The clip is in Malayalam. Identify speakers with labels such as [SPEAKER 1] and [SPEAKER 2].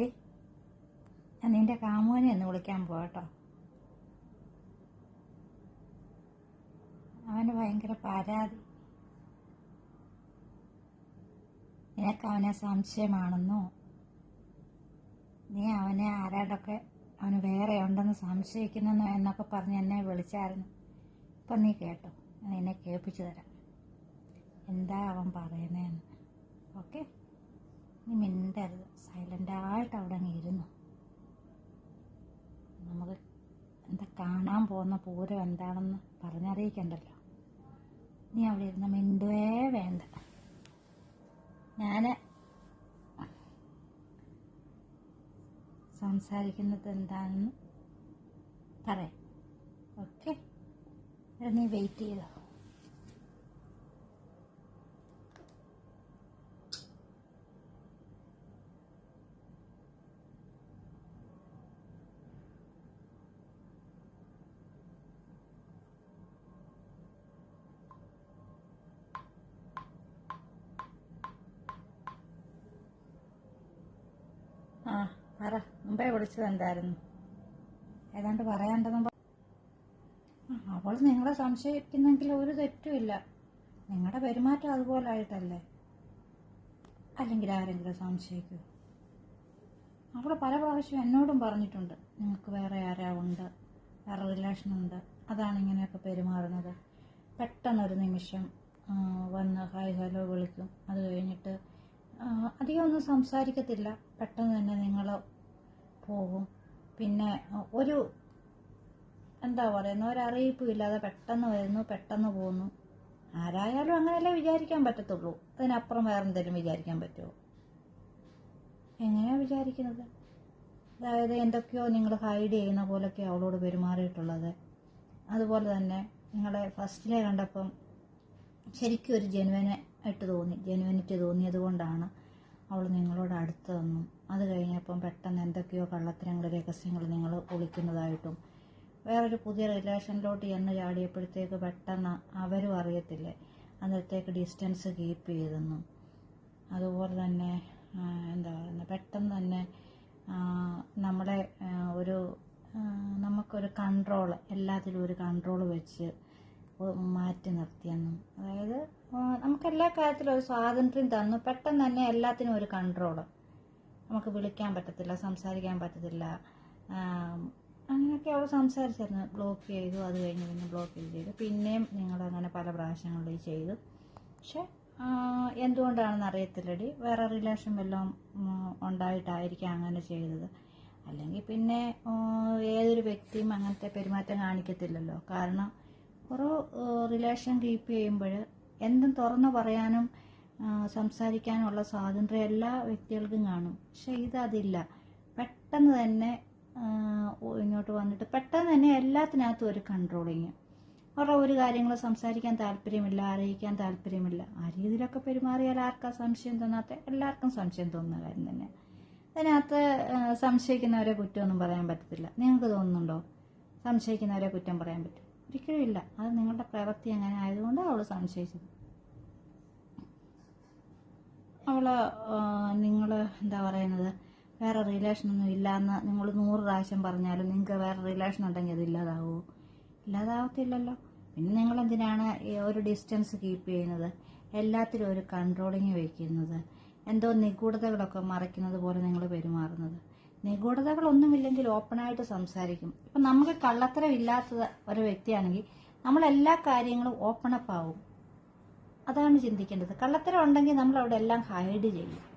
[SPEAKER 1] എടി ഞാൻ നിന്റെ കാമുവിനെ ഒന്ന് വിളിക്കാൻ പോകട്ടോ അവന് ഭയങ്കര പരാതി. നിനക്ക് അവനെ സംശയമാണെന്നോ? നീ അവനെ ആരാടൊക്കെ അവന് വേറെ ഉണ്ടെന്ന് സംശയിക്കുന്നെന്നോ എന്നൊക്കെ പറഞ്ഞ് എന്നെ വിളിച്ചായിരുന്നു. ഇപ്പം നീ കേട്ടോ. ഞാൻ എന്നെ കേൾപ്പിച്ചു തരാം. എന്താ അവൻ പറയുന്നതെന്ന്. ഓക്കെ? നീ മിണ്ടരുത്. സൈലന്റായിട്ട് അവിടെ അങ്ങ് ഇരുന്നു. നമുക്ക് എന്താ കാണാൻ പോകുന്ന പൂരം എന്താണെന്ന് പറഞ്ഞറിയിക്കണ്ടല്ലോ. നീ അവിടെ ഇരുന്ന് മിണ്ടുവേ വേണ്ട. ഞാൻ സംസാരിക്കുന്നത് എന്താണെന്ന് പറയാം. ഓക്കെ? നീ വെയിറ്റ് ചെയ്തോ? ആ പറ. മുമ്പേ വിളിച്ചത് എന്തായിരുന്നു? ഏതാണ്ട് പറയാണ്ടെന്നും അവൾ നിങ്ങളെ സംശയിക്കുന്നെങ്കിൽ ഒരു തെറ്റുമില്ല നിങ്ങളുടെ പെരുമാറ്റം അതുപോലെ ആയിട്ടല്ലേ അല്ലെങ്കിൽ ആരെങ്കിലും സംശയിക്കൂ? അവൾ പല പ്രാവശ്യം എന്നോടും പറഞ്ഞിട്ടുണ്ട്. നിങ്ങൾക്ക് വേറെ ആരാ ഉണ്ട്? വേറെ റിലേഷൻ ഉണ്ട്. അതാണ് ഇങ്ങനെയൊക്കെ പെരുമാറുന്നത്. പെട്ടെന്നൊരു നിമിഷം വന്ന് ഹായ് ഹലോ വിളിക്കും. അത് കഴിഞ്ഞിട്ട് അധികം ഒന്നും സംസാരിക്കത്തില്ല. പെട്ടെന്ന് തന്നെ നിങ്ങൾ പോകും. പിന്നെ ഒരു എന്താ പറയുന്ന ഒരറിയിപ്പും ഇല്ലാതെ പെട്ടെന്ന് വരുന്നു പെട്ടെന്ന് പോകുന്നു. ആരായാലും അങ്ങനെയല്ലേ വിചാരിക്കാൻ പറ്റത്തുള്ളൂ. അതിനപ്പുറം വേറെ എന്തെങ്കിലും വിചാരിക്കാൻ പറ്റുമോ? എങ്ങനെയാ വിചാരിക്കുന്നത്? അതായത് എന്തൊക്കെയോ നിങ്ങൾ ഹൈഡ് ചെയ്യുന്ന പോലൊക്കെ അവളോട് പെരുമാറിയിട്ടുള്ളത്. അതുപോലെ തന്നെ നിങ്ങളെ ഫസ്റ്റിലെ കണ്ടപ്പം ശരിക്കും ഒരു ജെനുവനായിട്ട് തോന്നി. ജെനുവനിറ്റി തോന്നിയത് കൊണ്ടാണ്. അവൾ നിങ്ങളോട് അടുത്ത് വന്നു. അത് കഴിഞ്ഞപ്പം പെട്ടെന്ന് എന്തൊക്കെയോ കള്ളത്തരങ്ങൾ രഹസ്യങ്ങൾ നിങ്ങൾ ഒളിക്കുന്നതായിട്ടും വേറൊരു പുതിയ റിലേഷനിലോട്ട് എന്ന് ചാടിയപ്പോഴത്തേക്ക് പെട്ടെന്ന് അവരും അറിയത്തില്ലേ? അന്നത്തേക്ക് ഡിസ്റ്റൻസ് കീപ്പ് ചെയ്തെന്നും അതുപോലെ തന്നെ എന്താ പറയുന്നത് പെട്ടെന്ന് തന്നെ നമ്മളെ ഒരു നമുക്കൊരു കൺട്രോൾ എല്ലാത്തിലും ഒരു കൺട്രോൾ വെച്ച് മാറ്റി നിർത്തിയെന്നും. അതായത് നമുക്ക് എല്ലാ കാര്യത്തിലും ഒരു സ്വാതന്ത്ര്യം തന്നു. പെട്ടെന്ന് തന്നെ എല്ലാത്തിനും ഒരു കൺട്രോൾ നമുക്ക് വിളിക്കാൻ പറ്റത്തില്ല സംസാരിക്കാൻ പറ്റത്തില്ല. അങ്ങനെയൊക്കെ അവൾ സംസാരിച്ചായിരുന്നു. ബ്ലോക്ക് ചെയ്തു. അത് കഴിഞ്ഞ് പിന്നെ ബ്ലോക്ക് ചെയ്തു പിന്നെയും നിങ്ങളങ്ങനെ പല പ്രാവശ്യങ്ങളിൽ ചെയ്തു. പക്ഷെ എന്തുകൊണ്ടാണെന്ന് അറിയത്തില്ലടി. വേറെ റിലേഷൻ വല്ലതും ഉണ്ടായിട്ടായിരിക്കാം അങ്ങനെ ചെയ്തത്. അല്ലെങ്കിൽ പിന്നെ ഏതൊരു വ്യക്തിയും അങ്ങനത്തെ പെരുമാറ്റം കാണിക്കത്തില്ലല്ലോ. കാരണം ഒരു റിലേഷൻ കീപ്പ് ചെയ്യുമ്പോൾ എന്തും തുറന്നു പറയാനും സംസാരിക്കാനുള്ള സ്വാതന്ത്ര്യം എല്ലാ വ്യക്തികൾക്കും കാണും. പക്ഷെ ഇതതില്ല പെട്ടെന്ന് തന്നെ ഇങ്ങോട്ട് വന്നിട്ട് പെട്ടെന്ന് തന്നെ എല്ലാത്തിനകത്തും ഒരു കൺട്രോളിങ് അവരുടെ ഒരു കാര്യങ്ങൾ സംസാരിക്കാൻ താല്പര്യമില്ല അറിയിക്കാൻ താല്പര്യമില്ല. ആ രീതിയിലൊക്കെ പെരുമാറിയാൽ ആർക്കാ സംശയം തോന്നാത്ത? എല്ലാവർക്കും സംശയം തോന്നുന്ന കാര്യം തന്നെ. അതിനകത്ത് സംശയിക്കുന്നവരെ കുറ്റമൊന്നും പറയാൻ പറ്റത്തില്ല. നിങ്ങൾക്ക് തോന്നുന്നുണ്ടോ? സംശയിക്കുന്നവരെ കുറ്റം പറയാൻ പറ്റും. ഒരിക്കലും ഇല്ല. അത് നിങ്ങളുടെ പ്രവൃത്തി അങ്ങനെ ആയതുകൊണ്ട് അവൾ സംശയിച്ചത്. അവൾ നിങ്ങൾ എന്താ പറയുന്നത്? വേറെ റിലേഷൻ റിലേഷനൊന്നും ഇല്ലയെന്ന് നിങ്ങൾ നൂറ് പ്രാവശ്യം പറഞ്ഞാലും നിങ്ങൾക്ക് വേറെ റിലേഷൻ ഉണ്ടെങ്കിൽ അത് ഇല്ലാതാവുമോ ഇല്ലാതാവത്തില്ലല്ലോ. പിന്നെ നിങ്ങൾ എന്തിനാണ് ഒരു ഡിസ്റ്റൻസ് കീപ്പ് ചെയ്യുന്നത്? എല്ലാത്തിലും ഒരു കൺട്രോളിങ് വയ്ക്കുന്നത് എന്തോ നിഗൂഢതകളൊക്കെ മറയ്ക്കുന്നത് പോലെ നിങ്ങൾ പെരുമാറുന്നത്. നിഗൂഢതകളൊന്നുമില്ലെങ്കിൽ ഓപ്പണായിട്ട് സംസാരിക്കും. ഇപ്പം നമുക്ക് കള്ളത്തരം ഇല്ലാത്ത ഒരു വ്യക്തിയാണെങ്കിൽ നമ്മൾ എല്ലാ കാര്യങ്ങളും ഓപ്പൺ അപ്പ് ആവും അതാണ് ചിന്തിക്കേണ്ടത്. കള്ളത്തരം ഉണ്ടെങ്കിൽ നമ്മൾ അവിടെ എല്ലാം ഹൈഡ് ചെയ്യും.